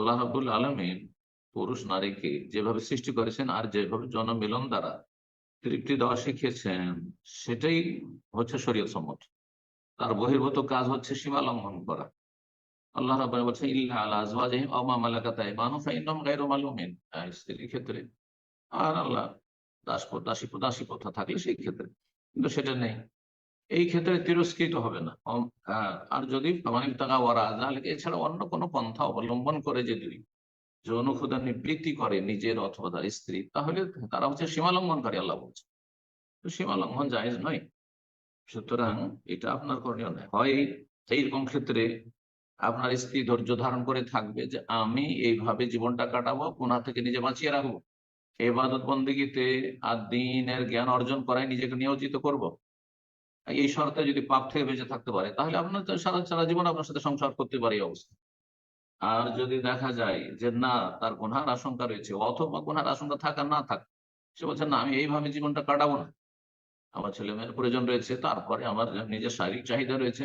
আল্লাহ রাবুল আলমিন পুরুষ নারীকে যেভাবে সৃষ্টি করেছেন আর যেভাবে জনমিলন দ্বারা তৃপ্তি দেওয়া শিখিয়েছেন, সেটাই হচ্ছে শরীয়ত সম্মত। তার বহির্ভূত কাজ হচ্ছে সীমা লঙ্ঘন করা। আল্লাহ রাব্বানি বলছেন, ইল্লা স্ত্রীর ক্ষেত্রে। আর আল্লাহ দাস দাসী দাসী প্রথা থাকলে সেই ক্ষেত্রে। কিন্তু সেটা নেই। এই ক্ষেত্রে তিরস্কৃত হবে না। আর যদি এছাড়া অন্য কোনো পন্থা অবলম্বন করে যদি যৌন ক্ষুদা নিবৃত্তি করে নিজের অথবা তার স্ত্রী, তাহলে তারা হচ্ছে সীমা লঙ্ঘনকারী আল্লাহ বলছে। তো সীমা লঙ্ঘন জায়েজ নয়। সুতরাং এটা আপনার করণীয় নয়। হয় এইরকম ক্ষেত্রে আপনার স্ত্রী ধৈর্য ধারণ করে থাকবে যে আমি এইভাবে জীবনটা কাটাবো গুণা থেকে নিজে বাঁচিয়ে রাখব। এবাদত বন্দীগীতে আর দিনের জ্ঞান অর্জন করায় নিজেকে নিয়োজিত করব। এই শর্তে যদি পাপ থেকে বেঁচে থাকতে পারে, তাহলে আপনার সারা সারা জীবন আপনার সাথে সংসার করতে পারে এই অবস্থা। আর যদি দেখা যায় যে না, তার গুনহার আশঙ্কা রয়েছে, অথবা গুনহার আশঙ্কা থাকা না থাক, সে বলছে, না, আমি এইভাবে জীবনটা কাটাবো না। আমার ছেলে মেয়ের প্রয়োজন রয়েছে, তারপরে আমার নিজের শারীরিক চাহিদা রয়েছে।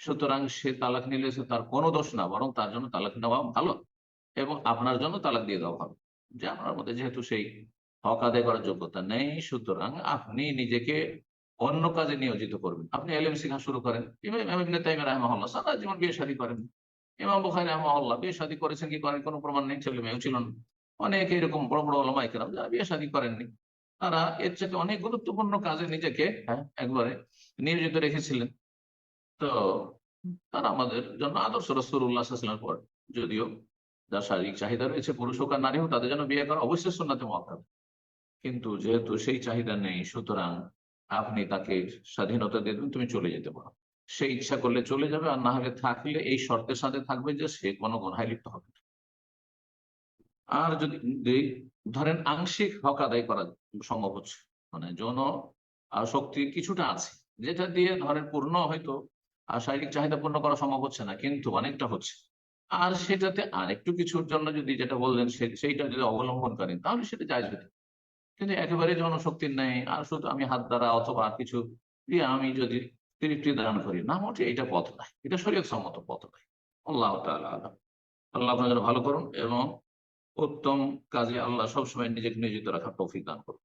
সুতরাং সে তালাক নিলে সে তার কোনো দোষ না, বরং তার জন্য তালাক নেওয়া ভালো এবং আপনার জন্য তালাক দিয়ে দেওয়া ভালো। যে আপনার মধ্যে যেহেতু সেই হক আদায় করার যোগ্যতা নেই, সুতরাং আপনি নিজেকে অন্য কাজে নিয়োজিত করবেন। আপনি এলএম শিখা শুরু করেন। ইমাম ইবনে সারা জীবন বিয়ে শাদী করেন। ইমাম বুখারী রাহিমাহুল্লাহ বিয়ে শাদী করেছেন কি করেন? কোনো প্রমাণ নেই ছেলে মেয়েও ছিল না। অনেক এরকম বড় বড় ওলামাই কেরাম যারা বিয়ে শাদী করেননি তারা এর চাইতে অনেক গুরুত্বপূর্ণ কাজে নিজেকে হ্যাঁ, একবারে নিয়োজিত রেখেছিলেন। তো তারা আমাদের জন্য আদর্শ রসুল্লাহামের পর যদিও যার শারীরিক চাহিদা রয়েছে পুরুষ হোক আর নারী হোক তাদের জন্য বিয়ে করা অবশ্যই সোনাতে মহাকাল কিন্তু যেহেতু সেই চাহিদা নেই সুতরাং আপনি তাকে স্বাধীনতা দিয়ে দেবেন, তুমি চলে যেতে পারো। সে ইচ্ছা করলে চলে যাবে, আর না হলে থাকলে এই শর্তের সাথে থাকবে যে সে কোনো গণহায় লিপ্ত হবে না। আর যদি যদি ধরেন আংশিক হক আদায় করা সম্ভব হচ্ছে মানে যৌন শক্তি কিছুটা আছে, যেটা দিয়ে ধরেন পূর্ণ হয়তো আর শারীরিক চাহিদা পূর্ণ করা সম্ভব হচ্ছে না, কিন্তু অনেকটা হচ্ছে। আর সেটাতে আর একটু কিছুর জন্য যদি যেটা বললেন সেইটা যদি অবলম্বন করেন তাহলে সেটা যায় হতে কিন্তু একেবারে জনশক্তির নেই আর শুধু আমি হাত দ্বারা অথবা কিছু দিয়ে আমি যদি তৃপ্তি দান করি, না মোটে এটা পথ নাই, এটা শরীর সম্মত পথ নাই আল্লাহ তাআলা আলাম। আল্লাহ জন্য ভালো করুন এবং উত্তম কাজে আল্লাহ সবসময় নিজেকে নিয়োজিত রাখার তৌফিক দান করুন